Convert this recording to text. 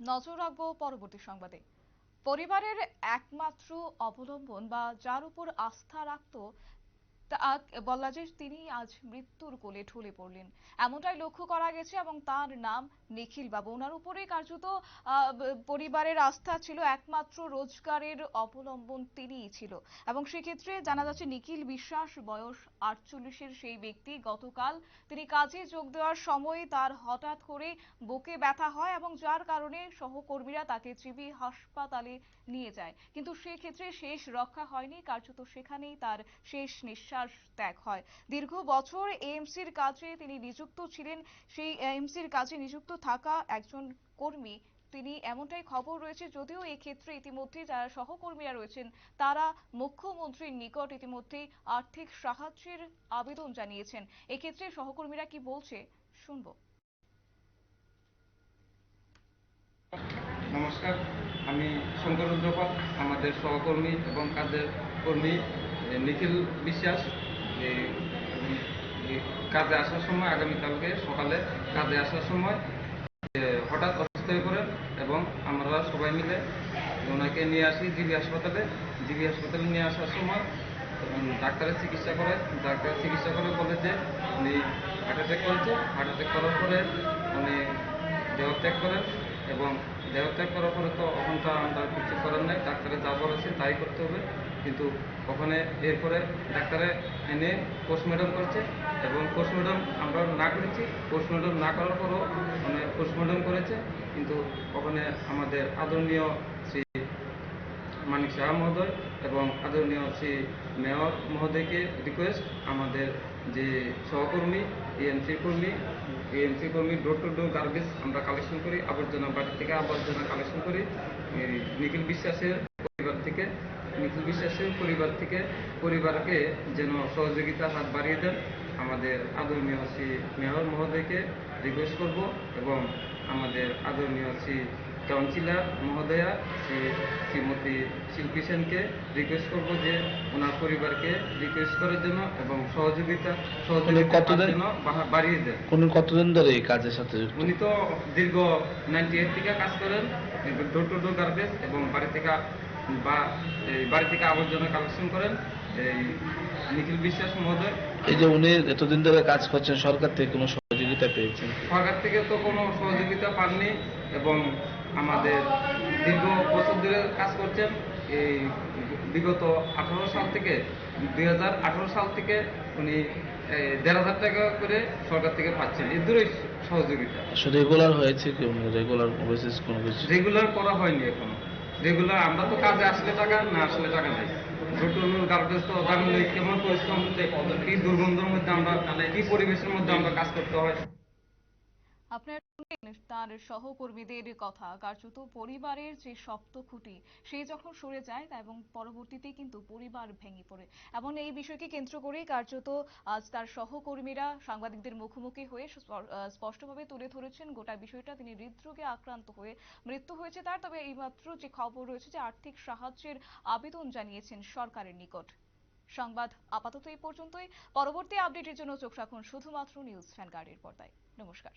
নজর রাখব পরবর্তী সংবাদে। পরিবারের একমাত্র অবলম্বন বা যার উপর আস্থা রাখত তা বলা যায় তিনি আজ মৃত্যুর কোলে ঢলে পড়লেন। এমনটাই লক্ষ্য করা গেছে এবং তার নাম নিখিল বাবু। ওনার উপরেই কার্যত পরিবারের আস্থা ছিল একমাত্র রোজগারের অবলম্বন তিনিই ছিল। এবং সেক্ষেত্রে জানা যাচ্ছে নিখিল বিশ্বাস বয়স আটচল্লিশের সেই ব্যক্তি। গতকাল তিনি কাজে যোগ দেওয়ার সময় তার হঠাৎ করে বুকে ব্যথা হয় এবং যার কারণে সহকর্মীরা তাকে জিবি হাসপাতালে নিয়ে যায়। কিন্তু সেক্ষেত্রে শেষ রক্ষা হয়নি, কার্যত সেখানেই তার শেষ নিঃশ্বাস ত্যাগ হয়। দীর্ঘ বছর এএমসির কাজে তিনি নিযুক্ত ছিলেন। সেই এএমসির কাজে নিযুক্ত থাকা একজন কর্মী, তিনি এমনটাই খবর রয়েছে যদিও ক্ষেত্রে ইতিমধ্যে যারা সহকর্মীরা রয়েছেন, তারা মুখ্যমন্ত্রীর নিকট ইতিমধ্যেই আর্থিক সাহায্যের আবেদন জানিয়েছেন। এক্ষেত্রে সহকর্মীরা কি বলছে, শুনব। নমস্কার, আমি শঙ্কর রুদ্রপাল, আমাদের সহকর্মী এবং কাজের কর্মী। নিখিল বিশ্বাস কাজে আসার সময়, আগামীকালকে সকালে কাজে আসার সময় হঠাৎ অসুস্থ হয়ে পড়েন এবং আমরা সবাই মিলে ওনাকে নিয়ে আসি জিবি হাসপাতালে। জিবি হাসপাতালে নিয়ে আসার সময় ডাক্তারের চিকিৎসা করে ডাক্তার চিকিৎসা করে বলে যে, উনি হার্ট অ্যাটাক করেছে। হার্ট অ্যাটাক করার পরে উনি দেহত্যাগ করেন এবং দেহত্যাগ করার পরে তো এখন তো আমরা কিছু করার নাই, ডাক্তারে যা বলেছে তাই করতে হবে। কিন্তু ওখানে এরপরে ডাক্তারে এনে পোস্টমর্টম করছে এবং পোস্টমর্টম আমরা না করেছি। পোস্টমর্টম না করার পরও মানে পোস্টমর্টম করেছে। কিন্তু ওখানে আমাদের আদরণীয় শ্রী মানিক শাহ মহোদয় এবং আদরণীয় শ্রী মেয়র মহোদয়কে রিকোয়েস্ট আমাদের যে সহকর্মী এএমসি কর্মী এএমসি কর্মী ডোর টু ডোর গার্বেজ আমরা কালেকশন করি, আবর্জনা বাড়ি থেকে আবর্জনা কালেকশন করি নিখিল বিশ্বাসের পরিবার থেকে, নিখিল বিশ্বাসের পরিবার থেকে, পরিবারকে যেন সহযোগিতা হাত বাড়িয়ে দেন, আমাদের আদরণীয় শ্রী মেয়র মহোদয়কে রিকোয়েস্ট করব এবং আমাদের আদরণীয় শ্রী কাউন্সিলর মহোদয়া শ্রী শ্রীমতী শিল্পী সেনকে রিকোয়েস্ট করব যে ওনার পরিবারকে রিকোয়েস্ট করার জন্য এবং সহযোগিতা জন্য বাড়িয়ে দেন। কোন কতদিন ধরে এই কাজের সাথে উনি তো দীর্ঘ নাইনটি এইট থেকে কাজ করেন ডোর টু ডোর গার্বেজ এবং বাড়ি থেকে বা এই বাড়ি থেকে আবর্জনা কালেকশন করেন এই নিখিল বিশ্বাস মহোদয়। এই যে উনি এতদিন ধরে কাজ করছেন সরকার থেকে কোনো সহযোগিতা পেয়েছেন সরকার থেকে তো কোনো সহযোগিতা পাননি এবং আমাদের দীর্ঘ বছর ধরে কাজ করছেন। এই বিগত আঠারো সাল থেকে দুই হাজার আঠারো সাল থেকে উনি দেড় হাজার টাকা করে সরকার থেকে পাচ্ছেন। এই দূরই সহযোগিতা। রেগুলার হয়েছে কি রেগুলার বেসিস কোনো কিছু? রেগুলার করা হয়নি এখনও। রেগুলার আমরা তো কাজে আসলে টাকা না আসলে টাকা নাই। তো কেমন পরিশ্রম কি দুর্গন্ধের মধ্যে আমরা কি পরিবেশের মধ্যে আমরা কাজ করতে হয়। আপনার তার সহকর্মীদের কথা। কার্যত পরিবারের যে শক্ত খুঁটি, সে যখন সরে যায় এবং পরবর্তীতে কিন্তু পরিবার ভেঙে পড়ে। এমন এই বিষয়কে কেন্দ্র করেই কার্যত আজ তার সহকর্মীরা সাংবাদিকদের মুখোমুখি হয়ে স্পষ্টভাবে তুলে ধরেছেন গোটা বিষয়টা। তিনি হৃদরোগে আক্রান্ত হয়ে মৃত্যু হয়েছে তার। তবে এইমাত্র যে খবর রয়েছে যে আর্থিক সাহায্যের আবেদন জানিয়েছেন সরকারের নিকট। সংবাদ আপাতত এই পর্যন্তই। পরবর্তী আপডেটের জন্য চোখ রাখুন শুধুমাত্র নিউজ ভ্যানগার্ডের পর্দায়। নমস্কার।